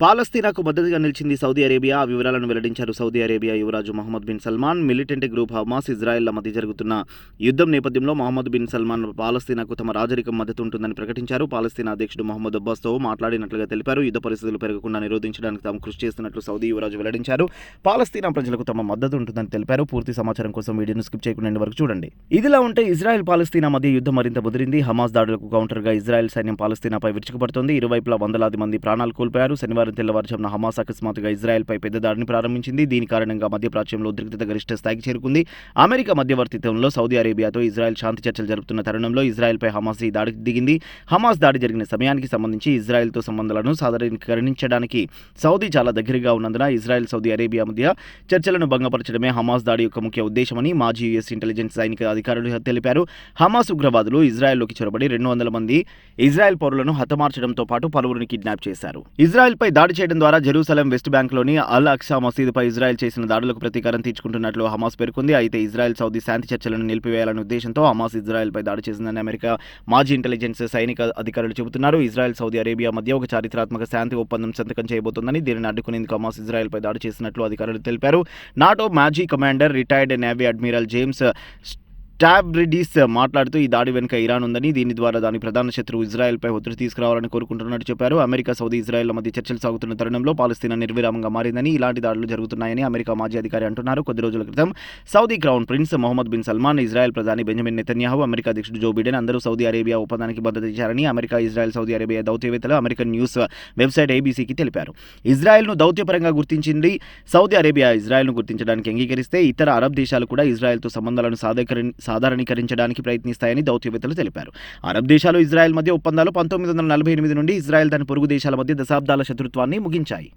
పాలస్తీనాకు మద్దతుగా నిలిచింది Saudi Arabia. ఆ వివరాలను వెల్లడించారు సౌదీ అరేబియా యువరాజు Mohammed bin Salman. Militant group Hamas ఇజ్రాయెల్ల మధ్య జరుగుతున్న యుద్ధం నేపథ్యంలో మహమ్మద్ బిన్ సల్మాన్ పాలస్తీనాకు తమ రాజరికం మద్దతు ఉంటుందని ప్రకటించారు. పాలస్తీనా అధ్యక్షుడు మహమ్మద్ అబ్బాస్తో మాట్లాడినట్లుగా తెలిపారు. యుద్ధ పరిస్థితులు పెరగకుండా నిరోధించడానికి తాము కృషి చేస్తున్నట్లు సౌదీ యువరాజు వెల్లడించారు. పాలస్తీనా ప్రజలకు తమ మద్దతు ఉంటుందని తెలిపారు. పూర్తి సమాచారం కోసం వీడియోను స్కిప్ చేయకుండా వరకు చూడండి. ఇదిలా ఉంటే ఇజ్రాయెల్ పాలస్తీనా మధ్య యుద్ధం మరింత ముదిరింది హమాస్ దాడులకు కౌంటర్గా ఇజ్రాయెల్ సైన్యం పాలస్తీనాపై విరుచుకుపడుతోంది. ఇరువైపులా వందలాది మంది ప్రాణాలు కోల్పోయారు. శనివారం తెల్లవారుజామున హమాస్ అకస్మాత్తుగా ఇజ్రాయెల్పై పెద్ద దాడిని ప్రారంభించింది. దీని కారణంగా మధ్యప్రాచ్యంలో ఉద్రిక్తత గరిష్ట స్థాయికి చేరుకుంది. అమెరికా మధ్యవర్తిత్వంలో సౌదీ అరేబియాతో ఇజ్రాయెల్ శాంతి చర్చలు జరుపుతున్న తరుణంలో ఇజ్రాయెల్పై హమాస్ ఈ దాడికి దిగింది. హమాస్ దాడి జరిగిన సమయానికి సంబంధించి ఇజ్రాయెల్తో సంబంధాలను సాధారణీకరించడానికి సౌదీ చాలా దగ్గరగా ఉన్నందున ఇజ్రాయెల్ సౌదీ అరేబియా మధ్య చర్చలను భంగపరచడమే హమాస్ దాడి యొక్క ముఖ్య ఉద్దేశమని మాజీ యుఎస్ ఇంటెలిజెన్స్ సైనిక అధికారులు తెలిపారు. హమాస్ ఉగ్రవాదులు ఇజ్రాయెల్లోకి చొరబడి రెండు వందల మంది ఇజ్రాయెల్ పౌరులను హతమార్చడంతో పాటు పలువురిని కిడ్నాప్ చేశారు. ఇజ్రాయెల్పై దాడి చేయడం ద్వారా జెరూసలం వెస్ట్ బ్యాంక్లోని అల్ అక్సా మసీదుపై ఇజ్రాయెల్ చేసిన దాడులకు ప్రతీకారం తీర్చుకుంటున్నట్లు హమాస్ పేర్కొంది. అయితే ఇజ్రాయెల్ సౌదీ శాంతి చర్చలను నిలిపివేయాలనే ఉద్దేశంతో హమాస్ ఇజ్రాయెల్పై దాడి చేసిందని అమెరికా మాజీ ఇంటెలిజెన్స్ సైనిక అధికారులు చెబుతున్నారు. ఇజ్రాయెల్ సౌదీ అరేబియా మధ్య ఒక చారిత్రాత్మక శాంతి ఒప్పందం సంతకం చేయబోతోందని దీనిని అడ్డుకునేందుకు హమాస్ ఇజ్రాయెల్పై దాడి చేసినట్లు అధికారులు తెలిపారు. నాటో మాజీ commander retired navy admiral James Stavridis మాట్లాడుతూ ఈ దాడి వెనుక ఇరాన్ ఉందని దీని ద్వారా దాని ప్రధాన శత్రువు ఇజ్రాయెల్పై ఒత్తిడి తీసుకురావాలని కోరుకుంటున్నట్టు చెప్పారు. అమెరికా సౌదీ ఇజ్రాయెల్ మధ్య చర్చలు సాగుతున్న తరుణంలో పాలస్తీనా నిర్విరామంగా మారిందని ఇలాంటి దాడులు జరుగుతున్నాయని అమెరికా మాజీ అధికారి అంటున్నారు. కొద్ది రోజుల క్రితం Saudi crown prince Mohammed bin Salman Israel ప్రధాని బెంజమిన్ నెతన్యాహు అమెరికా అధ్యక్షుడు జో బిడెన్ అందరూ సౌదీ అరేబియా ఒప్పందానికి మద్దతు ఇచ్చారని అమెరికా ఇజ్రాయెల్ సౌదీ అరేబియా దౌత్యవేత్తలు అమెరికన్ న్యూస్ వెబ్సైట్ ఏబీసీకి తెలిపారు. ఇజ్రాయెల్ను దౌత్యపరంగా గుర్తించింది సౌదీ అరేబియా. ఇజ్రాయెల్ను గుర్తించడానికి అంగీకరిస్తే ఇతర అరబ్ దేశాలు కూడా ఇజ్రాయెల్తో సంబంధాలను సాధాకరి సాధారణీకరించడానికి ప్రయత్నిస్తాయని దౌత్యవేత్తలు తెలిపారు. అరబ్ దేశాలు ఇజ్రాయెల్ మధ్య ఒప్పందాలు పంతొమ్మిది వందల నలభై ఎనిమిది నుండి ఇజ్రాయెల్ దాని పొరుగు దేశాల మధ్య దశాబ్దాల శత్రుత్వాన్ని ముగించాయి.